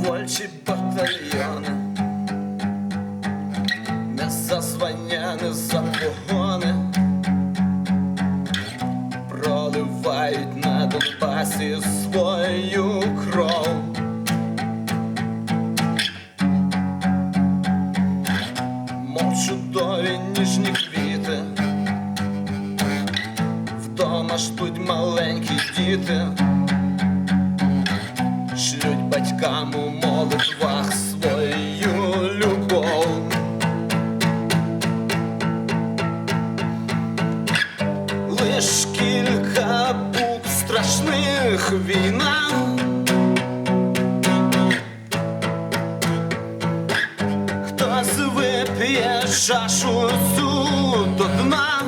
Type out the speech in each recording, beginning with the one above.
добровольчі батальйони, не за звання, не за погони, проливають на Донбасі свою кров. Мов чудові ніжні квіти, вдома ждуть маленькі діти шлють батькам у молитвах свою любов. Лиш кілька букв страшних війна. Хтось вип'є чашу цю до дна.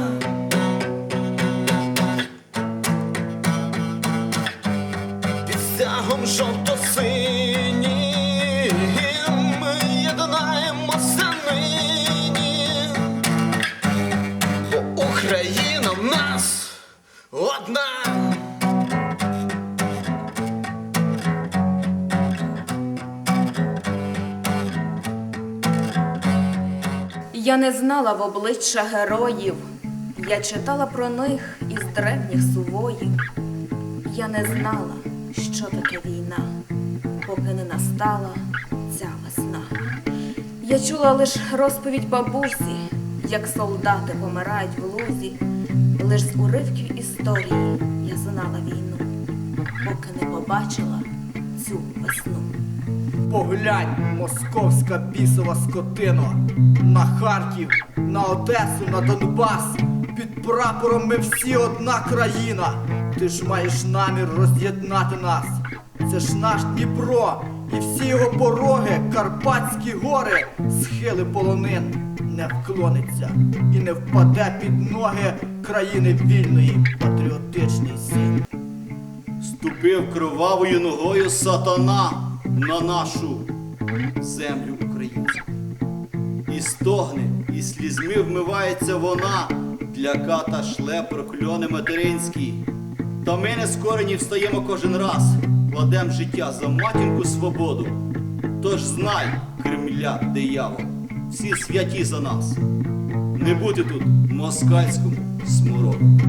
Жовто-синім єднаємося нині, Україна в нас одна. Я не знала в обличчя героїв, я читала про них із древніх сувоїв. Я не знала, що таке війна, поки не настала ця весна. Я чула лиш розповідь бабусі, як солдати помирають в лузі. Лиш з уривків історії я знала війну, поки не побачила цю весну. Поглянь, московська бісова скотино, на Харків, на Одесу, на Донбас. Під прапором ми всі одна країна. Ти ж маєш намір роз'єднати нас. Це ж наш Дніпро і всі його пороги, Карпатські гори, схили полонин не вклониться і не впаде під ноги країни вільної, патріотичний син. Ступив кровавою ногою сатана на нашу землю українську. І стогне, і слізьми вмивається вона, для ката шле прокльони материнські. Та ми не скорені встаємо кожен раз, кладем життя за матінку свободу. Тож знай, Кремля, диявол, всі святі за нас. Не бути тут москальському смороду.